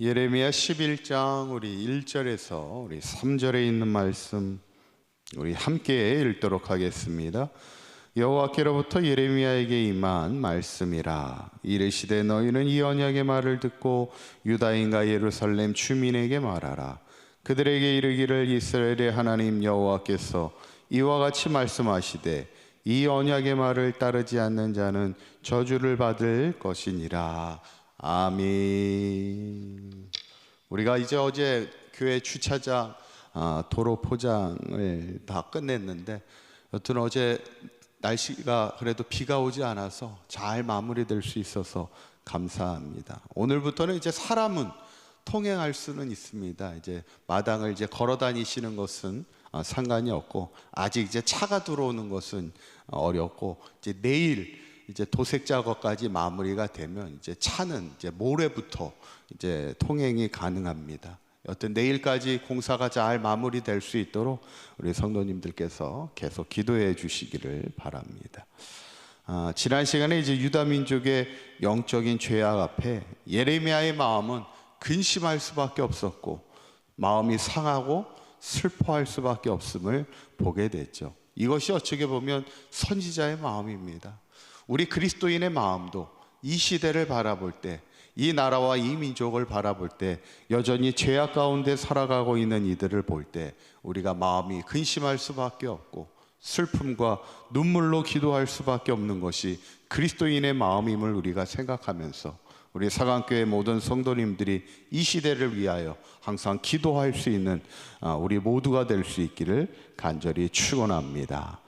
예레미야 11장 우리 1절에서 우리 3절에 있는 말씀 우리 함께 읽도록 하겠습니다. 여호와께로부터 예레미야에게 임한 말씀이라. 이르시되 너희는 이 언약의 말을 듣고 유다인과 예루살렘 주민에게 말하라. 그들에게 이르기를 이스라엘의 하나님 여호와께서 이와 같이 말씀하시되 이 언약의 말을 따르지 않는 자는 저주를 받을 것이니라 아멘. 우리가 이제 어제 교회 주차장 아, 도로 포장을 다 끝냈는데 여튼 어제 날씨가 그래도 비가 오지 않아서 잘 마무리될 수 있어서 감사합니다. 오늘부터는 이제 사람은 통행할 수는 있습니다. 이제 마당을 이제 걸어 다니시는 것은 아, 상관이 없고 아직 이제 차가 들어오는 것은 어렵고 이제 내일 이제 도색 작업까지 마무리가 되면 이제 차는 이제 모레부터 이제 통행이 가능합니다. 어떤 내일까지 공사가 잘 마무리될 수 있도록 우리 성도님들께서 계속 기도해 주시기를 바랍니다. 아, 지난 시간에 이제 유다 민족의 영적인 죄악 앞에 예레미야의 마음은 근심할 수밖에 없었고 마음이 상하고 슬퍼할 수밖에 없음을 보게 됐죠. 이것이 어떻게 보면 선지자의 마음입니다. 우리 그리스도인의 마음도 이 시대를 바라볼 때, 이 나라와 이 민족을 바라볼 때, 여전히 죄악 가운데 살아가고 있는 이들을 볼 때, 우리가 마음이 근심할 수밖에 없고, 슬픔과 눈물로 기도할 수밖에 없는 것이 그리스도인의 마음임을 우리가 생각하면서, 우리 사강교회 모든 성도님들이 이 시대를 위하여 항상 기도할 수 있는 아, 우리 모두가 될 수 있기를 간절히 축원합니다.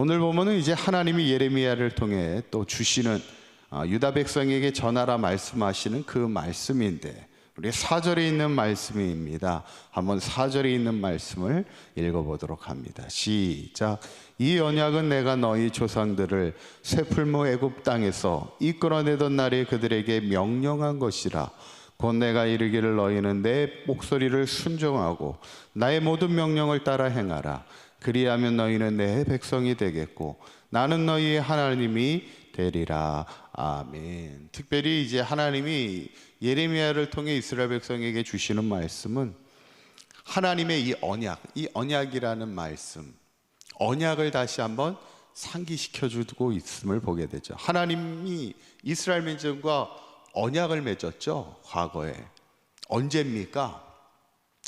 오늘 보면은 이제 하나님이 예레미야를 통해 또 주시는 아, 유다 백성에게 전하라 말씀하시는 그 말씀인데 우리 사절에 있는 말씀입니다. 한번 사절에 있는 말씀을 읽어보도록 합니다. 시작. 이 언약은 내가 너희 조상들을 쇠풀무 애굽 땅에서 이끌어내던 날에 그들에게 명령한 것이라. 곧 내가 이르기를 너희는 내 목소리를 순종하고 나의 모든 명령을 따라 행하라. 그리하면 너희는 내 백성이 되겠고 나는 너희의 하나님이 되리라. 아멘. 특별히 이제 하나님이 예레미야를 통해 이스라엘 백성에게 주시는 말씀은 하나님의 이 언약, 이 언약이라는 말씀, 언약을 다시 한번 상기시켜 주고 있음을 보게 되죠. 하나님이 이스라엘 민족과 언약을 맺었죠. 과거에. 언제입니까?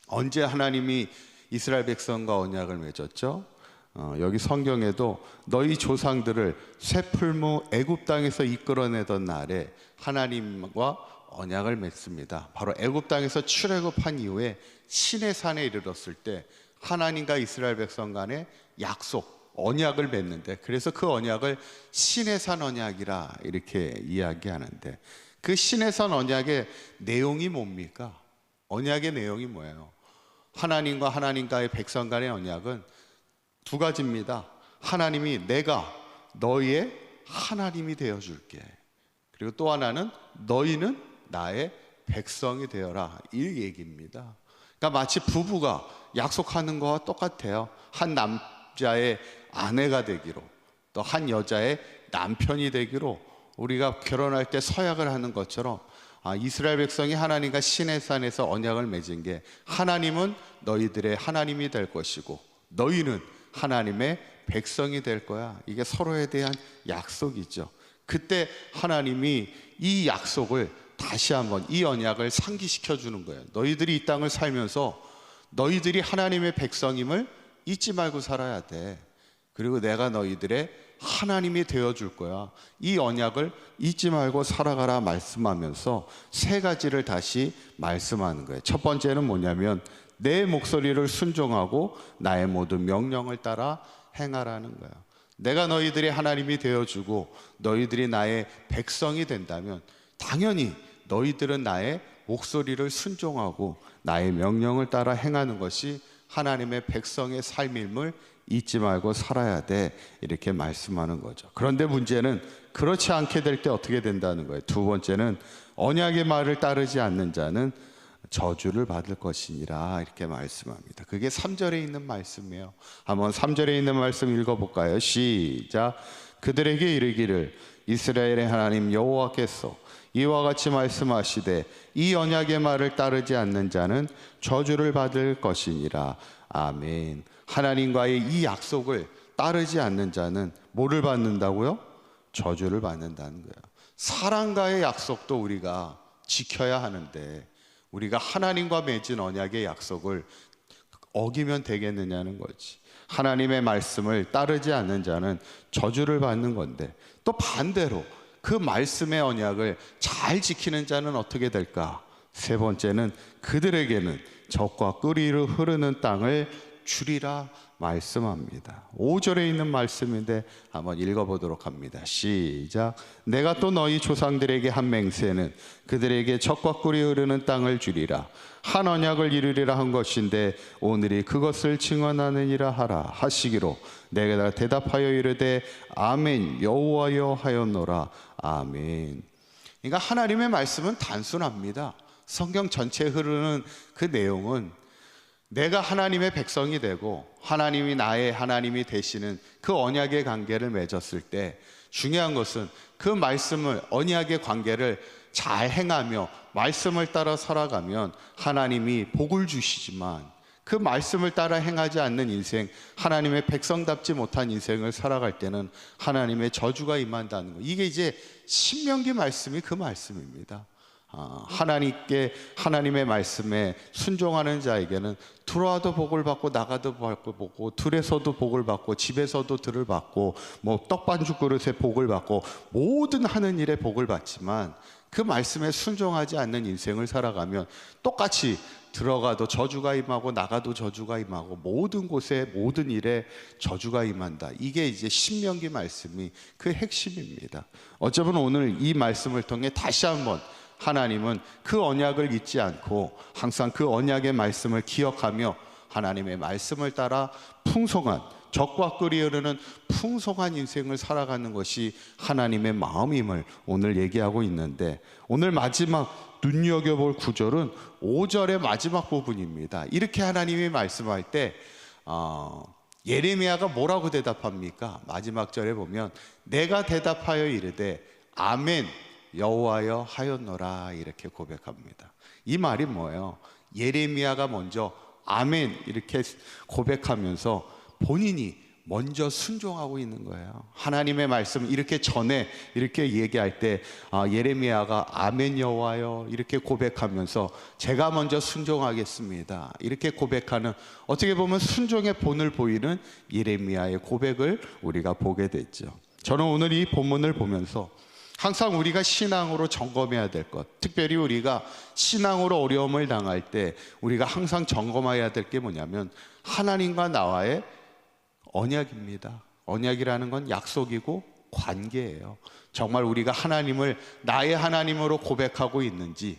언제 하나님이 이스라엘 백성과 언약을 맺었죠. 어, 여기 성경에도 너희 조상들을 쇠풀무 애굽 땅에서 이끌어내던 날에 하나님과 언약을 맺습니다. 바로 애굽 땅에서 출애굽한 이후에 신의 산에 이르렀을 때 하나님과 이스라엘 백성 간의 약속 언약을 맺는데 그래서 그 언약을 신의 산 언약이라 이렇게 이야기하는데 그 신의 산 언약의 내용이 뭡니까? 언약의 내용이 뭐예요? 하나님과 하나님과의 백성 간의 언약은 두 가지입니다. 하나님이 내가 너희의 하나님이 되어 줄게. 그리고 또 하나는 너희는 나의 백성이 되어라. 이 얘기입니다. 그러니까 마치 부부가 약속하는 거와 똑같아요. 한 남자의 아내가 되기로 또 한 여자의 남편이 되기로 우리가 결혼할 때 서약을 하는 것처럼 아, 이스라엘 백성이 하나님과 신의 산에서 언약을 맺은 게 하나님은 너희들의 하나님이 될 것이고 너희는 하나님의 백성이 될 거야. 이게 서로에 대한 약속이죠. 그때 하나님이 이 약속을 다시 한번 이 언약을 상기시켜 주는 거예요. 너희들이 이 땅을 살면서 너희들이 하나님의 백성임을 잊지 말고 살아야 돼. 그리고 내가 너희들의 하나님이 되어 줄 거야. 이 언약을 잊지 말고 살아가라 말씀하면서 세 가지를 다시 말씀하는 거예요. 첫 번째는 뭐냐면 내 목소리를 순종하고 나의 모든 명령을 따라 행하라는 거야. 내가 너희들의 하나님이 되어 주고 너희들이 나의 백성이 된다면 당연히 너희들은 나의 목소리를 순종하고 나의 명령을 따라 행하는 것이 하나님의 백성의 삶임을 잊지 말고 살아야 돼. 이렇게 말씀하는 거죠. 그런데 문제는 그렇지 않게 될 때 어떻게 된다는 거예요. 두 번째는 언약의 말을 따르지 않는 자는 저주를 받을 것이니라 이렇게 말씀합니다. 그게 3절에 있는 말씀이에요. 한번 3절에 있는 말씀 읽어 볼까요? 시작. 그들에게 이르기를 이스라엘의 하나님 여호와께서 이와 같이 말씀하시되 이 언약의 말을 따르지 않는 자는 저주를 받을 것이니라 아멘 하나님과의 이 약속을 따르지 않는 자는 뭐를 받는다고요? 저주를 받는다는 거예요 사랑과의 약속도 우리가 지켜야 하는데 우리가 하나님과 맺은 언약의 약속을 어기면 되겠느냐는 거지. 하나님의 말씀을 따르지 않는 자는 저주를 받는 건데 또 반대로 그 말씀의 언약을 잘 지키는 자는 어떻게 될까? 세 번째는 그들에게는 적과 끓이로 흐르는 땅을 주리라 말씀합니다. 5절에 있는 말씀인데 한번 읽어보도록 합니다. 시작. 내가 또 너희 조상들에게 한 맹세는 그들에게 적과 꿀이 흐르는 땅을 주리라. 한 언약을 이루리라 한 것인데 오늘이 그것을 증언하느니라 하라 하시기로 내가 대답하여 이르되 아멘 여호와여 하였노라 아멘. 그러니까 하나님의 말씀은 단순합니다. 성경 전체에 흐르는 그 내용은 내가 하나님의 백성이 되고 하나님이 나의 하나님이 되시는 그 언약의 관계를 맺었을 때 중요한 것은 그 말씀을 언약의 관계를 잘 행하며 말씀을 따라 살아가면 하나님이 복을 주시지만 그 말씀을 따라 행하지 않는 인생, 하나님의 백성답지 못한 인생을 살아갈 때는 하나님의 저주가 임한다는 거. 이게 이제 신명기 말씀이 그 말씀입니다. 아, 하나님께 하나님의 말씀에 순종하는 자에게는 들어와도 복을 받고 나가도 복을 받고 들에서도 복을 받고 집에서도 들을 받고 뭐 떡반죽 그릇에 복을 받고 모든 하는 일에 복을 받지만 그 말씀에 순종하지 않는 인생을 살아가면 똑같이 들어가도 저주가 임하고 나가도 저주가 임하고 모든 곳에 모든 일에 저주가 임한다. 이게 이제 신명기 말씀이 그 핵심입니다. 어쩌면 오늘 이 말씀을 통해 다시 한번 하나님은 그 언약을 잊지 않고 항상 그 언약의 말씀을 기억하며 하나님의 말씀을 따라 풍성한 적과 끓이 흐르는 풍성한 인생을 살아가는 것이 하나님의 마음임을 오늘 얘기하고 있는데 오늘 마지막 눈여겨볼 구절은 5절의 마지막 부분입니다. 이렇게 하나님이 말씀할 때 어, 예레미야가 뭐라고 대답합니까? 마지막 절에 보면 내가 대답하여 이르되 아멘 여호와여 하였노라 이렇게 고백합니다. 이 말이 뭐예요? 예레미야가 먼저 아멘 이렇게 고백하면서 본인이 먼저 순종하고 있는 거예요. 하나님의 말씀 이렇게 전에 이렇게 얘기할 때 아, 예레미야가 아멘 여호와여 이렇게 고백하면서 제가 먼저 순종하겠습니다. 이렇게 고백하는 어떻게 보면 순종의 본을 보이는 예레미야의 고백을 우리가 보게 됐죠. 저는 오늘 이 본문을 보면서 항상 우리가 신앙으로 점검해야 될 것, 특별히 우리가 신앙으로 어려움을 당할 때 우리가 항상 점검해야 될 게 뭐냐면 하나님과 나와의 언약입니다. 언약이라는 건 약속이고 관계예요. 정말 우리가 하나님을 나의 하나님으로 고백하고 있는지,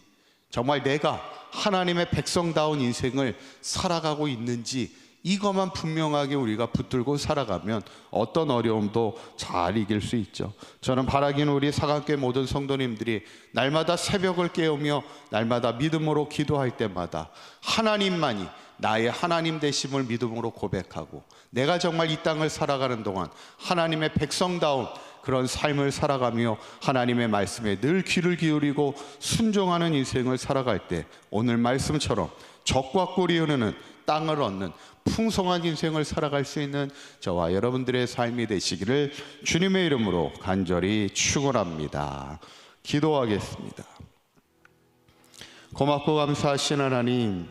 정말 내가 하나님의 백성다운 인생을 살아가고 있는지, 이것만 분명하게 우리가 붙들고 살아가면 어떤 어려움도 잘 이길 수 있죠. 저는 바라기는 우리 사각계 모든 성도님들이 날마다 새벽을 깨우며 날마다 믿음으로 기도할 때마다 하나님만이 나의 하나님 되심을 믿음으로 고백하고 내가 정말 이 땅을 살아가는 동안 하나님의 백성다운 그런 삶을 살아가며 하나님의 말씀에 늘 귀를 기울이고 순종하는 인생을 살아갈 때 오늘 말씀처럼 적과 꿀이 흐르는 땅을 얻는 풍성한 인생을 살아갈 수 있는 저와 여러분들의 삶이 되시기를 주님의 이름으로 간절히 축원합니다. 기도하겠습니다. 고맙고 감사하신 하나님,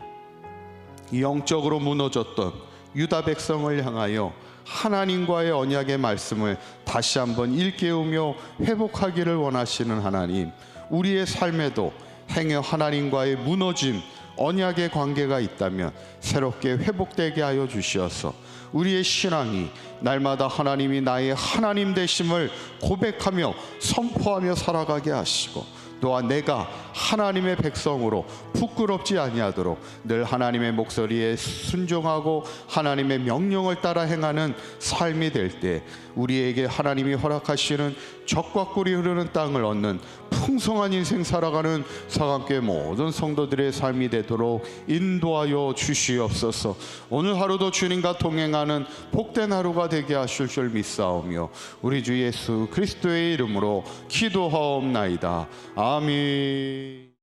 영적으로 무너졌던 유다 백성을 향하여 하나님과의 언약의 말씀을 다시 한번 일깨우며 회복하기를 원하시는 하나님, 우리의 삶에도 행여 하나님과의 무너진 언약의 관계가 있다면 새롭게 회복되게 하여 주시어서 우리의 신앙이 날마다 하나님이 나의 하나님 되심을 고백하며 선포하며 살아가게 하시고 또한 내가 하나님의 백성으로 부끄럽지 아니하도록 늘 하나님의 목소리에 순종하고 하나님의 명령을 따라 행하는 삶이 될 때 우리에게 하나님이 허락하시는 적과 꿀이 흐르는 땅을 얻는 풍성한 인생 살아가는 사감교회 모든 성도들의 삶이 되도록 인도하여 주시옵소서. 오늘 하루도 주님과 동행하는 복된 하루가 되게 하실 줄 믿사오며 우리 주 예수 그리스도의 이름으로 기도하옵나이다. 아 멘.